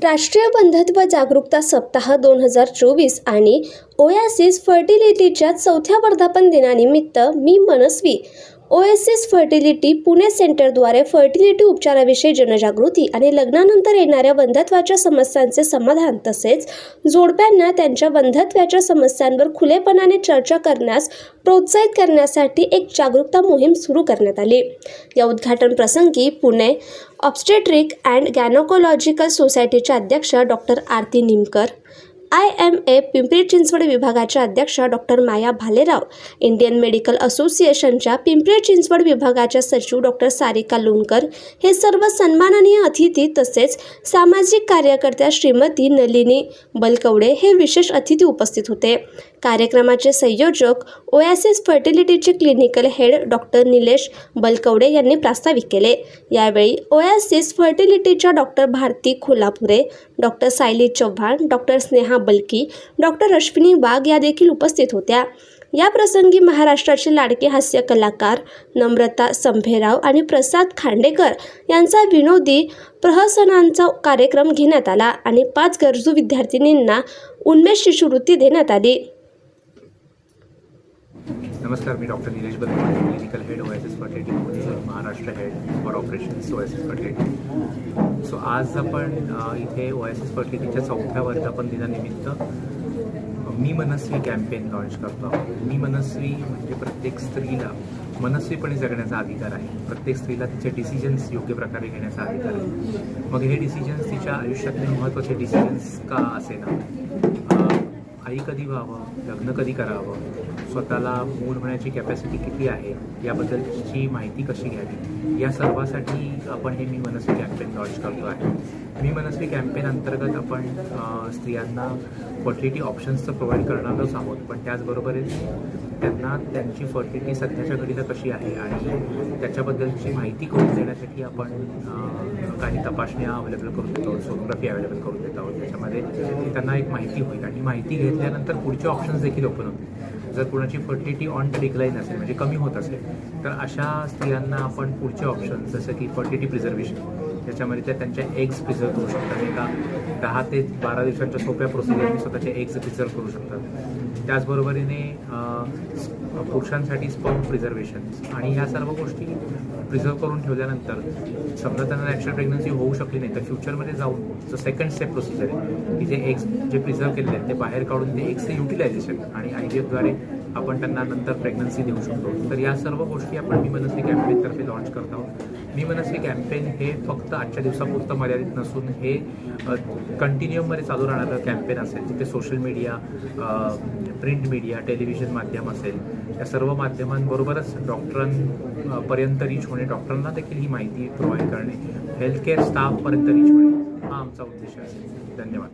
राष्ट्रीय बंधत्व जागरूकता सप्ताह दोन हजार चोवीस आणि ओयासिस फर्टिलिटीच्या चौथ्या वर्धापन दिनानिमित्त मी मनस्वी ओएसएस फर्टिलिटी पुणे सेंटरद्वारे फर्टिलिटी उपचाराविषयी जनजागृती आणि लग्नानंतर येणाऱ्या बंधत्वाच्या समस्यांचे समाधान तसेच जोडप्यांना त्यांच्या बंधत्वाच्या समस्यांवर खुलेपणाने चर्चा करण्यास प्रोत्साहित करण्यासाठी एक जागरूकता मोहीम सुरू करण्यात आली. या उद्घाटन प्रसंगी पुणे ऑब्स्टेट्रिक अँड गॅनोकोलॉजिकल सोसायटीच्या अध्यक्ष doctor Aarti Nimkar I M A Pimpri Chinchwad विभागाच्या अध्यक्ष doctor Maya Bhalerao Indian medical असोसिएशनच्या पिंपरी चिंचवड विभागाच्या सचिव डॉक्टर सारिका लोणकर हे सर्व सन्माननीय अतिथी तसेच सामाजिक कार्यकर्त्या श्रीमती नलिनी बलकवडे हे विशेष अतिथी उपस्थित होते. कार्यक्रमाचे संयोजक OSS फर्टिलिटीचे clinical head doctor Nilesh Balkawade यांनी प्रास्ताविक केले. यावेळी OSS फर्टिलिटीच्या doctor Bharati Kholapure doctor Sayali Chavan doctor Sneha Balki doctor Ashwini Wagh या देखील उपस्थित होत्या. या प्रसंगी महाराष्ट्राचे लाडके हास्य कलाकार नम्रता संभेराव आणि प्रसाद खांडेकर यांचा विनोदी प्रहसनांचा कार्यक्रम घेण्यात आला आणि पाच गरजू विद्यार्थिनींना उन्मेष शिष्यवृत्ती देण्यात आली. नमस्कार मी doctor Nilesh Balkawade clinical head O S S fertility Pune Maharashtra head for operations O S S fertility so आज आपण इथे ओ एस एस फर्टिलिटीच्या चौथ्या वर्धापन दिनानिमित्त मी मनस्वी कॅम्पेन लॉन्च करतो मी मनस्वी म्हणजे प्रत्येक स्त्रीला मनस्वीपणे जगण्याचा अधिकार आहे. प्रत्येक स्त्रीला तिचे डिसिजन्स योग्य प्रकारे घेण्याचा अधिकार आहे. मग हे डिसिजन्स तिच्या आयुष्यातले महत्त्वाचे डिसिजन्स का असेना? आई कधी व्हावं? लग्न कधी करावं? स्वतःला मूल होण्याची कॅपॅसिटी किती आहे याबद्दलची माहिती कशी घ्यावी? या सर्वासाठी आपण हे मी मनस्वी कॅम्पेन लॉन्च करतो आहे. मी मनस्वी कॅम्पेन अंतर्गत आपण स्त्रियांना फर्टिलिटी ऑप्शन्स तर प्रोव्हाइड करणारच आहोत पण त्याचबरोबर त्यांना त्यांची फर्टिलिटी सध्याच्या घडीला कशी आहे आणि त्याच्याबद्दलची माहिती करून देण्यासाठी आपण काही तपासण्या अवेलेबल करून देतो आहोत सोनोग्राफी अवेलेबल करून देत आहोत. त्याच्यामध्ये त्यांना एक माहिती होईल आणि माहिती घेतल्यानंतर पुढचे ऑप्शन्स देखील ओपन होतील. जर कुणाची फर्टिलिटी ऑन द डिक्लाईन असेल म्हणजे कमी होत असेल तर अशा स्त्रियांना आपण पुढचे ऑप्शन जसं की फर्टिलिटी प्रिझर्वेशन त्याच्यामध्ये त्या त्यांच्या एग्स प्रिझर्व करू शकतात. एका दहा ते बारा दिवसांच्या सोप्या प्रोसिजरने स्वतःचे एग्स प्रिझर्व करू शकतात. त्याचबरोबरीने पुरुषांसाठी स्पर्म प्रिझर्वेशन आणि ह्या सर्व गोष्टी प्रिझर्व करून ठेवल्यानंतर समजा त्यांना नॅचरल प्रेग्नन्सी होऊ शकली नाही तर फ्युचरमध्ये जाऊन जो सेकंड स्टेप प्रोसिजर आहे की जे एग्स जे प्रिझर्व केलेले आहेत ते बाहेर काढून ते एग्सचे युटिलायझेशन आणि आय डी एफद्वारे आपण त्यांना नंतर प्रेग्नन्सी देऊ शकतो. तर या सर्व गोष्टी आपण मी मनस्वी कॅम्पेनतर्फे लॉन्च करत आहोत. मी मनस्वी कॅम्पेन हे फक्त आजच्या दिवसापुरतं मर्यादित नसून हे कंटिन्यूमध्ये चालू राहणारं कॅम्पेन असेल जिथे social media print media television माध्यम असेल या सर्व माध्यमांबरोबरच डॉक्टरांपर्यंत रीच होणे डॉक्टरांना देखील ही माहिती प्रोव्हाइड करणे हेल्थकेअर स्टाफपर्यंत रीच होणे हा आमचा उद्देश आहे. धन्यवाद.